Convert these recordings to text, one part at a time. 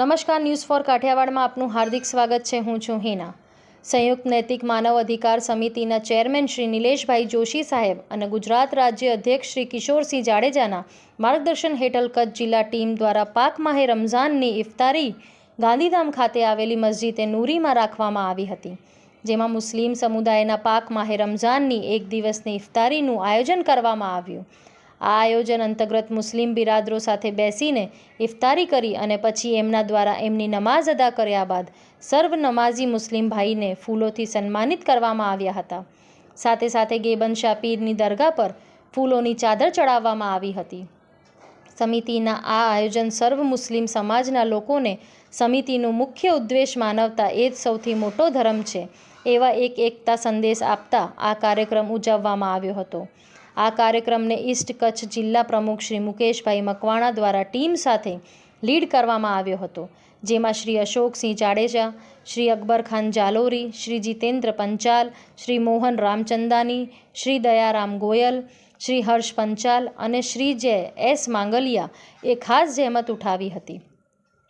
નમસ્કાર, news for કાઠિયાવાડમાં આપનું હાર્દિક સ્વાગત છે. હું છું હિના. સંયુક્ત નૈતિક માનવ અધિકાર સમિતિના ચેરમેન શ્રી નિલેશભાઈ જોશી સાહેબ અને ગુજરાત રાજ્ય અધ્યક્ષ શ્રી કિશોરસિંહ જાડેજાના માર્ગદર્શન હેઠળ કચ્છ જિલ્લા ટીમ દ્વારા પાક માહે રમઝાનની ઇફતારી ગાંધીધામ ખાતે આવેલી મસ્જિદે નૂરીમાં રાખવામાં આવી હતી. જેમાં મુસ્લિમ સમુદાયના પાક માહે રમઝાનની એક દિવસની ઇફતારીનું આયોજન કરવામાં આવ્યું. આ આયોજન અંતર્ગત મુસ્લિમ બિરાદરો સાથે બેસીને ઇફતારી કરી અને પછી એમના દ્વારા એમની નમાઝ અદા કર્યા બાદ સર્વ નમાઝી મુસ્લિમ ભાઈને ફૂલોથી સન્માનિત કરવામાં આવ્યા હતા. સાથે સાથે ગેબનશા પીરની દરગાહ પર ફૂલોની ચાદર ચડાવવામાં આવી હતી. સમિતિના આ આયોજન સર્વ મુસ્લિમ સમાજના લોકોને સમિતિનો મુખ્ય ઉદ્દેશ માનવતા એ જ સૌથી મોટો ધર્મ છે, એવા એક એકતા સંદેશ આપતા આ કાર્યક્રમ ઉજવવામાં આવ્યો હતો. આ કાર્યક્રમને ઈસ્ટ કચ્છ જિલ્લા પ્રમુખ શ્રી મુકેશભાઈ મકવાણા દ્વારા ટીમ સાથે લીડ કરવામાં આવ્યો હતો. જેમાં શ્રી અશોકસિંહ જાડેજા, શ્રી અકબર ખાન જાલોરી, શ્રી જીતેન્દ્ર પંચાલ, શ્રી મોહન રામચંદાની, શ્રી દયારામ ગોયલ, શ્રી હર્ષ પંચાલ અને શ્રી જય એસ માંગલિયા એ ખાસ જહેમત ઉઠાવી હતી.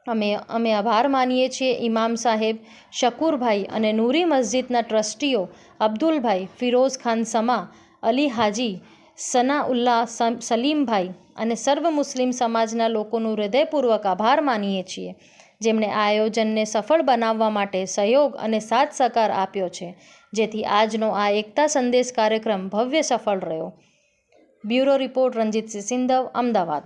અમે અમે આભાર માનીએ છીએ ઇમામ સાહેબ, શકુરભાઈ અને નૂરી મસ્જિદના ટ્રસ્ટીઓ અબ્દુલભાઈ ફિરોઝ ખાન સમા, અલી હાજી સનાઉલ્લાહ સલીમભાઈ અને સર્વ મુસ્લિમ સમાજના લોકોનું હૃદયપૂર્વક આભાર માનીએ છીએ, જેમણે આ આયોજનને સફળ બનાવવા માટે સહયોગ અને સાથ સહકાર આપ્યો છે. જેથી આજનો આ એકતા સંદેશ કાર્યક્રમ ભવ્ય સફળ રહ્યો. Bureau report Ranjitsinh Sindhav, Ahmedabad.